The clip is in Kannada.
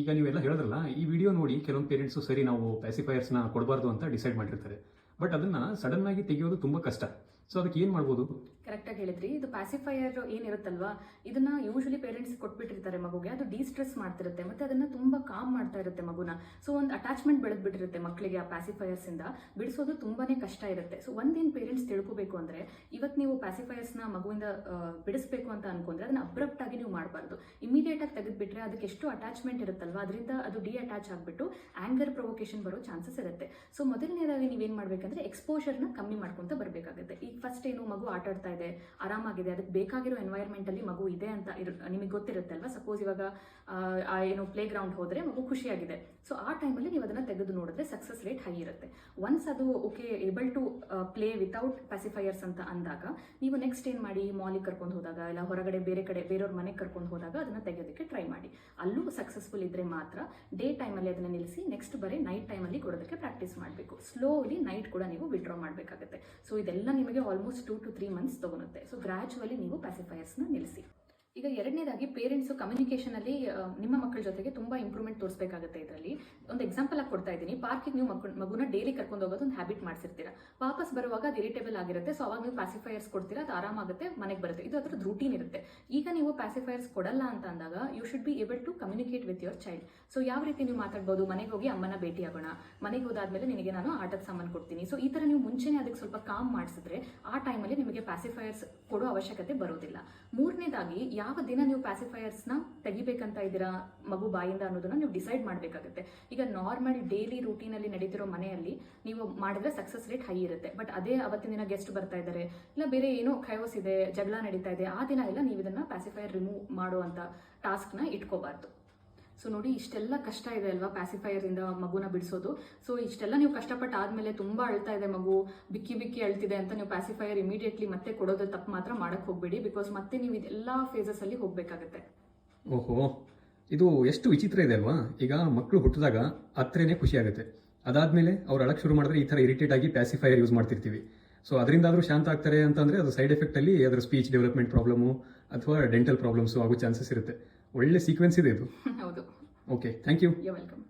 ಈಗ ನೀವೆಲ್ಲ ಹೇಳಿದ್ರಲ್ಲ, ಈ ವಿಡಿಯೋ ನೋಡಿ ಕೆಲವೊಂದು ಪೇರೆಂಟ್ಸು ಸರಿ ನಾವು ಪ್ಯಾಸಿಫೈಯರ್ಸ್ನ ಕೊಡಬಾರ್ದು ಅಂತ ಡಿಸೈಡ್ ಮಾಡಿರ್ತಾರೆ. ಬಟ್ ಅದನ್ನು ಸಡನ್ನಾಗಿ ತೆಗೆಯೋದು ತುಂಬ ಕಷ್ಟ. ಸೊ ಅದಕ್ಕೆ ಏನು ಮಾಡ್ಬೋದು? ಕರೆಕ್ಟಾಗಿ ಹೇಳಿದ್ರಿ. ಇದು ಪ್ಯಾಸಿಫೈಯರ್ ಏನಿರುತ್ತಲ್ವಾ? ಇದನ್ನ ಯೂಶಲಿ ಪೇರೆಂಟ್ಸ್ ಕೊಟ್ಬಿಟ್ಟಿರ್ತಾರೆ ಮಗುಗೆ. ಅದು ಡಿಸ್ಟ್ರೆಸ್ ಮಾಡ್ತಿರುತ್ತೆ. ಮತ್ತೆ ಅದನ್ನ ತುಂಬಾ ಕಾಮ್ ಮಾಡ್ತಾ ಇರುತ್ತೆ ಮಗುನ. ಸೊ ಒಂದು ಅಟ್ಯಾಚ್ಮೆಂಟ್ ಬೆಳೆದ್ಬಿಟ್ಟಿರುತ್ತೆ ಮಕ್ಕಳಿಗೆ ಆ ಪ್ಯಾಸಿಫೈಯರ್ಸ್ ಇಂದ. ಬಿಡಿಸೋದು ತುಂಬಾನೇ ಕಷ್ಟ ಇರುತ್ತೆ. ಸೊ ಒಂದೇನು ಪೇರೆಂಟ್ಸ್ ತಿಳ್ಕೋಬೇಕು ಅಂದ್ರೆ ಇವತ್ತು ನೀವು ಪ್ಯಾಸಿಫೈಯರ್ಸ್ನ ಮಗುವಿಂದ ಬಿಡಿಸ್ಬೇಕು ಅಂತ ಅನ್ಕೊಂಡ್ರೆ ಅದನ್ನ ಅಬ್ರಪ್ಟ್ ಆಗಿ ನೀವು ಮಾಡಬಾರ್ದು. ಇಮಿಡಿಯೇಟ್ ಆಗಿ ತೆಗೆದ್ಬಿಟ್ರೆ ಅದಕ್ಕೆ ಎಷ್ಟು ಅಟ್ಯಾಚ್ಮೆಂಟ್ ಇರುತ್ತಲ್ವಾ? ಅದರಿಂದ ಅದು ಡಿ ಅಟ್ಯಾಚ್ ಆಗಿಬಿಟ್ಟು ಆಂಗರ್ ಪ್ರೊವೊಕೇಶನ್ ಬರೋ ಚಾನ್ಸಸ್ ಇರುತ್ತೆ. ಸೊ ಮೊದಲನೇದಾಗಿ ನೀವೇನ್ ಮಾಡ್ಬೇಕಂದ್ರೆ ಎಕ್ಸ್ಪೋಷರ್ನ ಕಮ್ಮಿ ಮಾಡ್ಕೊಂತ ಬರಬೇಕಾಗುತ್ತೆ. ಈಗ ಫಸ್ಟ್ ಏನು ಮಗು ಆಟ ಆಡ್ತಾ ಇದೆ, ಆರಾಮಾಗಿದೆ, ಅದಕ್ಕೆ ಬೇಕಾಗಿರೋ ಎನ್ವೈರ್ಮೆಂಟ್ ಅಲ್ಲಿ ಮಗು ಇದೆ ಅಂತ ನಿಮಗೆ ಗೊತ್ತಿರುತ್ತೆ ಅಲ್ವಾ ಸಪೋಸ್ ಇವಾಗ ಏನು ಪ್ಲೇ ಗ್ರೌಂಡ್ ಹೋದ್ರೆ ಮಗು ಖುಷಿಯಾಗಿದೆ. ಸೊ ಆ ಟೈಮಲ್ಲಿ ನೀವು ಅದನ್ನ ತೆಗೆದು ನೋಡಿದ್ರೆ ಸಕ್ಸಸ್ ರೇಟ್ ಹೈ ಇರುತ್ತೆ. ಒನ್ಸ್ ಅದು okay able to play without pacifiers ಅಂತ ಅಂದಾಗ, ನೀವು ನೆಕ್ಸ್ಟ್ ಏನು ಮಾಡಿ? ಮಾಲಿಗೆ ಕರ್ಕೊಂಡು ಹೋದಾಗ, ಇಲ್ಲ ಹೊರಗಡೆ ಬೇರೆ ಕಡೆ, ಬೇರೆಯವ್ರ ಮನೆಗೆ ಕರ್ಕೊಂಡು ಹೋದಾಗ ಅದನ್ನ ತೆಗೆಯೋದಕ್ಕೆ ಟ್ರೈ ಮಾಡಿ. ಅಲ್ಲೂ ಸಕ್ಸಸ್ಫುಲ್ ಇದ್ರೆ ಮಾತ್ರ ಡೇ ಟೈಮಲ್ಲಿ ಅದನ್ನ ನಿಲ್ಲಿಸಿ ನೆಕ್ಸ್ಟ್ ಬರೀ ನೈಟ್ ಟೈಮಲ್ಲಿ ಕೊಡೋದಕ್ಕೆ ಪ್ರಾಕ್ಟೀಸ್ ಮಾಡಬೇಕು. ಸ್ಲೋಲಿ ನೈಟ್ ಕೂಡ ನೀವು ವಿಡ್ರಾ ಮಾಡಬೇಕಾಗುತ್ತೆ. ಸೊ ಇದೆಲ್ಲ ನಿಮಗೆ almost two to three months ತೊಗೊಳುತ್ತೆ. So gradually ನೀವು ಪ್ಯಾಸಿಫೈಯರ್ಸ್ನ ನಿಲ್ಲಿಸಿ ಈಗ ಎರಡನೇದಾಗಿ ಪೇರೆಂಟ್ಸ್ ಕಮ್ಯುನಿಕೇಶನ್ ಅಲ್ಲಿ ನಿಮ್ಮ ಮಕ್ಕಳ ಜೊತೆಗೆ ತುಂಬಾ ಇಂಪ್ರೂವ್ಮೆಂಟ್ ತೋರಿಸಬೇಕಾಗುತ್ತೆ ಇದರಲ್ಲಿ. ಒಂದು ಎಕ್ಸಾಂಪಲ್ ಆಗಿ ಕೊಡ್ತಾ ಇದ್ದೀನಿ. ಪಾರ್ಕಿಗೆ ನೀವು ಮಕ್ಕಳು ಮಗುನ ಡೈಲಿ ಕರ್ಕೊಂಡು ಹೋಗೋದು ಒಂದು ಹ್ಯಾಬಿಟ್ ಮಾಡಿಸಿರ್ತೀರಾ. ವಾಪಸ್ ಬರುವಾಗ ಅದು ಇರಿಟೇಬಲ್ ಆಗಿರುತ್ತೆ ಸೊ ಅವಾಗ ನೀವು ಪ್ಯಾಸಿಫೈಯರ್ಸ್ ಕೊಡ್ತೀರಾ, ಅದು ಆರಾಮಾಗುತ್ತೆ, ಮನೆಗೆ ಬರುತ್ತೆ. ಇದು ಅದ್ರದ್ದು ರೂಟೀನ್ ಇರುತ್ತೆ. ಈಗ ನೀವು ಪ್ಯಾಸಿಫೈಯರ್ಸ್ ಕೊಡಲ್ಲ ಅಂತ ಅಂದಾಗ you should be able to communicate with your child so ಯಾವ ರೀತಿ ನೀವು ಮಾತಾಡ್ಬೋದು? ಮನೆಗೆ ಹೋಗಿ ಅಮ್ಮನ ಭೇಟಿ ಆಗೋಣ. ಮನೆಗೆ ಹೋದಾದ್ಮೇಲೆ ನಿನಗೆ ನಾನು ಆಟದ ಸಾಮಾನು ಕೊಡ್ತೀನಿ. ಸೊ ಈ ತರ ನೀವು ಮುಂಚೆನೇ ಅದಕ್ಕೆ ಸ್ವಲ್ಪ ಕಾಮ್ ಮಾಡಿಸಿದ್ರೆ, ಆ ಟೈಮಲ್ಲಿ ನಿಮಗೆ ಪ್ಯಾಸಿಫೈಯರ್ಸ್ ಕೊಡೋ ಅವಶ್ಯಕತೆ ಬರೋದಿಲ್ಲ. ಮೂರನೇದಾಗಿ ಯಾವ ದಿನ ನೀವು ಪ್ಯಾಸಿಫೈಯರ್ಸ್ನ ತೆಗಿಬೇಕಂತ ಇದ್ದೀರಾ ಮಗು ಬಾಯಿಂದ ಅನ್ನೋದನ್ನ ನೀವು ಡಿಸೈಡ್ ಮಾಡಬೇಕಾಗುತ್ತೆ. ಈಗ ನಾರ್ಮಲ್ ಡೈಲಿ ರೂಟೀನಲ್ಲಿ ನಡೀತಿರೋ ಮನೆಯಲ್ಲಿ ನೀವು ಮಾಡಿದ್ರೆ ಸಕ್ಸಸ್ ರೇಟ್ ಹೈ ಇರುತ್ತೆ. ಬಟ್ ಅದೇ ಅವತ್ತಿನ ದಿನ ಗೆಸ್ಟ್ ಬರ್ತಾ ಇದ್ದಾರೆ, ಇಲ್ಲ ಬೇರೆ ಏನೋ ಖಯೋಸ್ ಇದೆ, ಜಗಳ ನಡೀತಾ ಇದೆ, ಆ ದಿನ ಎಲ್ಲ ನೀವು ಇದನ್ನ ಪ್ಯಾಸಿಫೈಯರ್ ರಿಮೂವ್ ಮಾಡುವಂತ ಟಾಸ್ಕ್ನ ಇಟ್ಕೋಬಾರ್ದು. ಸೊ ನೋಡಿ, ಇಷ್ಟೆಲ್ಲ ಕಷ್ಟ ಇದೆ ಅಲ್ವಾ ಪ್ಯಾಸಿಫೈಯರಿಂದ ಮಗುನ ಬಿಡಿಸೋದು. ಸೊ ಇಷ್ಟೆಲ್ಲ ನೀವು ಕಷ್ಟಪಟ್ಟು ಆದಮೇಲೆ ತುಂಬಾ ಅಳ್ತಾ ಇದೆ ಮಗು, ಬಿಕ್ಕಿ ಬಿಕ್ಕಿ ಅಳ್ತಿದೆ ಅಂತ ನೀವು ಪ್ಯಾಸಿಫೈಯರ್ ಇಮಿಡಿಯೇಟ್ಲಿ ಮತ್ತೆ ಕೊಡೋದು ತಪ್ಪು ಮಾತ್ರ ಮಾಡಕ್ಕೆ ಹೋಗ್ಬೇಡಿ ಬಿಕಾಸ್ ಮತ್ತೆ ನೀವು ಇದೆಲ್ಲ ಫೇಸಸ್ ಅಲ್ಲಿ ಹೋಗ್ಬೇಕಾಗುತ್ತೆ. ಓಹೋ, ಇದು ಎಷ್ಟು ವಿಚಿತ್ರ ಇದೆ ಅಲ್ವಾ? ಈಗ ಮಕ್ಕಳು ಹುಟ್ಟಿದಾಗ ಹತ್ರನೇ ಖುಷಿ ಆಗುತ್ತೆ. ಅದಾದಮೇಲೆ ಅವ್ರು ಅಳಕ್ಕೆ ಶುರು ಮಾಡಿದ್ರೆ ಈ ಥರ ಇರಿಟೇಟ್ ಆಗಿ ಪ್ಯಾಸಿಫೈಯರ್ ಯೂಸ್ ಮಾಡ್ತಿರ್ತೀವಿ. ಸೊ ಅದರಿಂದಾದರೂ ಶಾಂತ ಆಗ್ತಾರೆ ಅಂತಂದರೆ ಅದು ಸೈಡ್ ಎಫೆಕ್ಟಲ್ಲಿ ಅದರ ಸ್ಪೀಚ್ ಡೆವಲಪ್ಮೆಂಟ್ ಪ್ರಾಬ್ಲಮು ಅಥವಾ ಡೆಂಟಲ್ ಪ್ರಾಬ್ಲಮ್ಸು ಆಗೋ ಚಾನ್ಸಸ್ ಇರುತ್ತೆ. ಒಳ್ಳೆ ಸೀಕ್ವೆನ್ಸ್ ಇದೆ ಇದು. ಹೌದು. Okay thank you you welcome